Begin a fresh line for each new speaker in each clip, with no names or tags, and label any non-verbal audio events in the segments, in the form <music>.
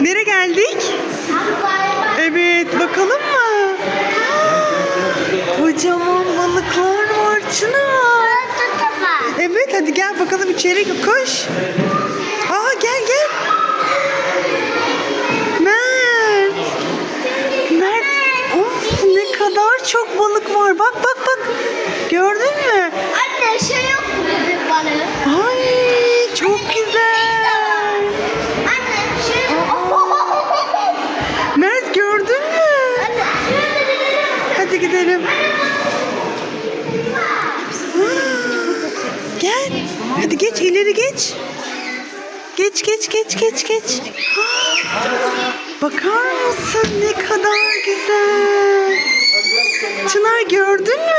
Nereye geldik? Evet bakalım mı? Kocaman balıklar var Çınar. Evet hadi gel bakalım içeri koş. Geç geç. Bakar mısın ne kadar güzel. Çınar gördün mü?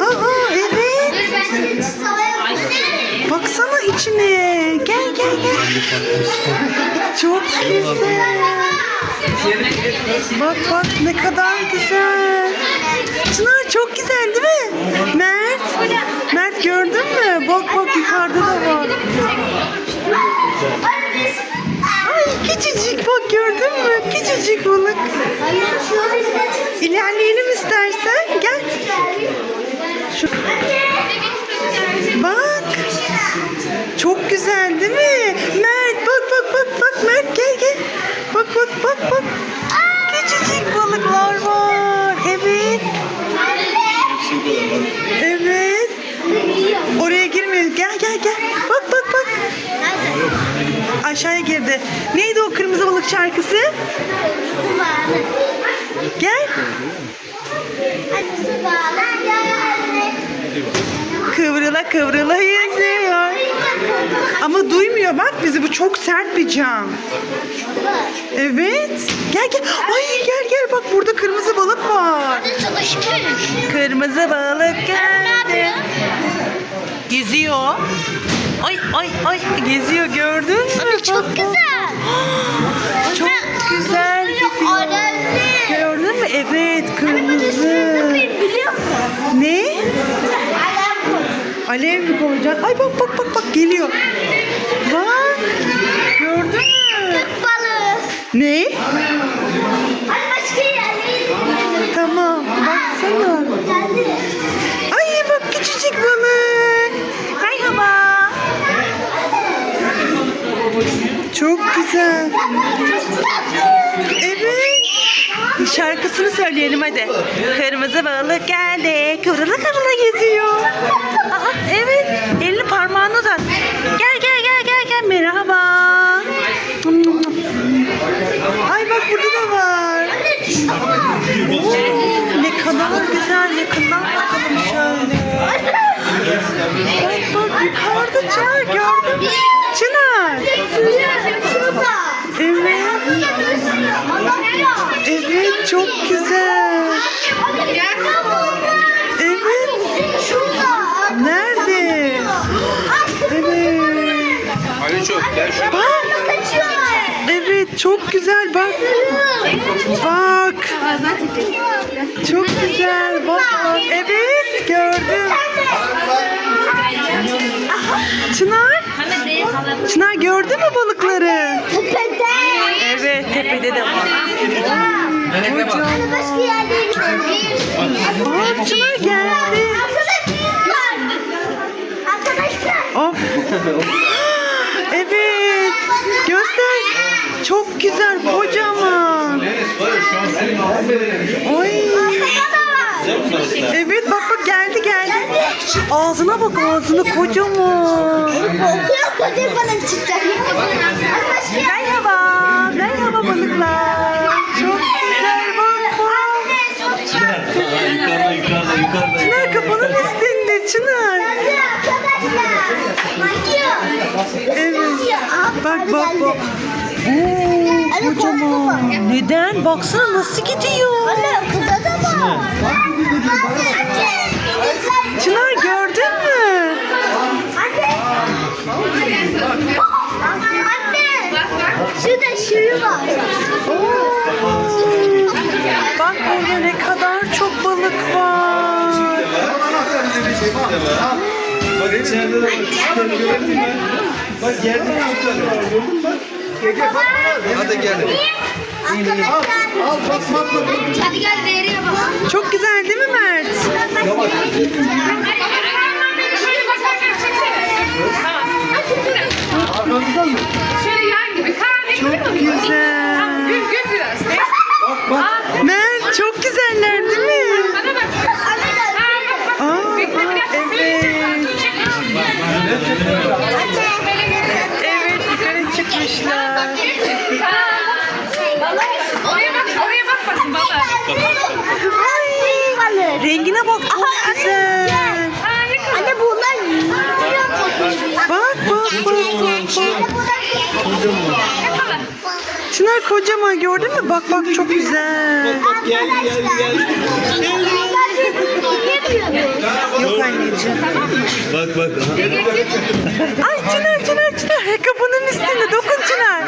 Aa evet. Baksana içine. Gel gel gel. Çok güzel. Bak bak ne kadar güzel. Çınar çok güzel değil mi? Mert. Mert gördün mü? Bak bak yukarıda da var. Ay küçücük bak gördün mü? Küçücük balık. İlerleyelim istersen. Gel. Şu, bak. Çok güzel değil mi? Mert bak bak bak bak Mert gel gel. Bak bak bak bak. Küçücük balıklar var. Evet. Evet. Oraya girmeyelim. Gel gel gel. Bak bak bak. Aşağıya girdi. Neydi o kırmızı balık şarkısı? Gel. Kıvrıla kıvrıla yüzüyor. Ama duymuyor bak bizi bu çok sert bir cam. Evet. Gel gel. Ay gel gel bak burada kırmızı balık var. Kırmızı balık geldi. Geziyor. Ay ay ay geziyor gördün mü?
Çok güzel. <gasps>
Çok güzel. Gördün mü? Evet kırmızı. Ne? Alev mi koyacaksın? Ay bak bak bak bak geliyor. Bak. Gördün mü?
Balığı.
Ne? Çok güzel. Evet. Şarkısını söyleyelim hadi. Kırmızı balık geldi. Kıvrıla kıvrıla geziyor. Aa, evet. Elini parmağını uzat. Gel Bak. Evet çok güzel bak. Bak. Çok güzel bak. bak. Evet gördüm. Çınar. Çınar gördün mü balıkları?
Tepede.
Evet tepede de var.
Gidelim.
Aa, Çınar geldi.
Arkadaşlar. Arkadaşlar. <laughs>
Of. Evet. Göster. Çok güzel kocaman. Ay. Evet bak bak geldi geldi. Ağzına bak ağzına kocaman.
Okuyor koca bana çıkacak.
Merhaba. Merhaba balıklar. Çok güzel bak bak.
yukarıda yukarıda yukarıda.
Çınar kafanın üstünde Çınar.
Hadi arkadaşlar.
Evet. Bak bak bak. Oo, kocaman. Neden? Baksana nasıl gidiyor.
Anne okulda da var.
Çınar gördün mü?
Anne. Anne. Şurada şuyu var.
Bak burada ne kadar çok balık var.
Bak içeride de var. Küçükleri gördün mü? Bak var gördün mü? Bak. Hadi gelin.
Al bak bak bak. Hadi gel veriye bak.
Çok güzel değil mi Mert?
Arkamızdan mı?
Rengine bak çok güzel.
Ha, yakala.
Anne bunlar yüzüyor.
Bak bak bak bak. bak.
Yakala.
Çınar kocaman gördün mü? Bak bak çok güzel.
Gel gel gel.
Yok anneciğim.
Bak bak.
Ay Çınar Çınar Çınar. Kapının üstünde dokun Çınar.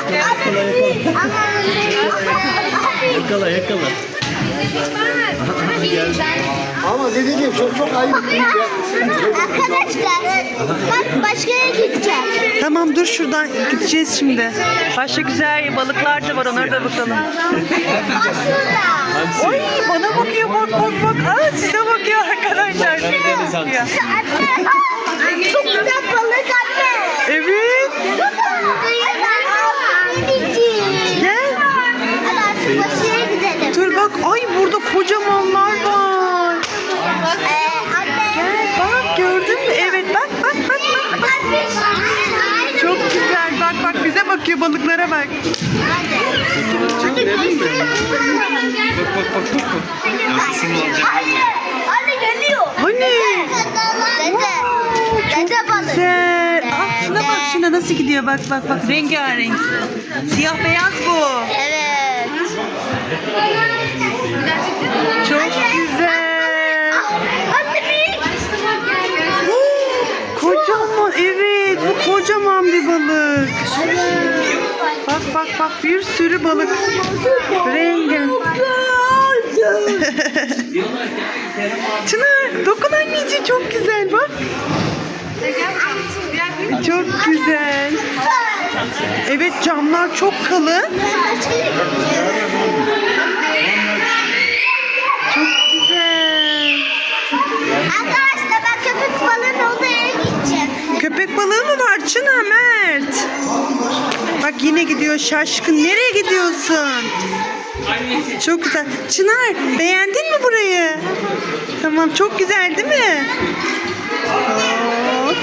Yakala yakala.
Ama dedeciğim çok çok ayıp.
Arkadaşlar bak başka yere gideceğiz.
Tamam dur şuradan gideceğiz şimdi. Başka güzel balıklar da var onlara da bakalım. Ay bana bakıyor bak bak bak. Aa size bakıyor arkadaşlar. Size bakıyor.
Anne. Çok güzel balık anne.
Evet. Gel.
Hadi artık başka yere gidelim.
Dur bak ay burada kocamanlar var.
Ee, anne.
Gel bak gördün mü? Evet bak bak bak bak. bak. Çok güzel bak bak bize bakıyor balıklara bak.
Bak bak bak bak. Şunu alacağım.
Anne. Anne geliyor.
Hani?
Dede. Dede balık.
Güzel. Ah şuna bak şuna nasıl gidiyor bak bak bak rengarenk. Siyah beyaz bu.
Evet.
Çok güzel.
Anne büyük.
Kocaman evet bu kocaman bir balık. Bak bir sürü balık. Rengen. <laughs> Çınar dokun anneciğim çok güzel bak. Çok güzel. Evet camlar çok kalın. Çok güzel.
Arkadaşlar ben köpek balığının olduğu yere gideceğim.
Köpek balığı mı var Çınar Mert? Bak yine gidiyor şaşkın. Nereye gidiyorsun? Çok güzel. Çınar beğendin mi burayı? Tamam çok güzel değil mi? Of.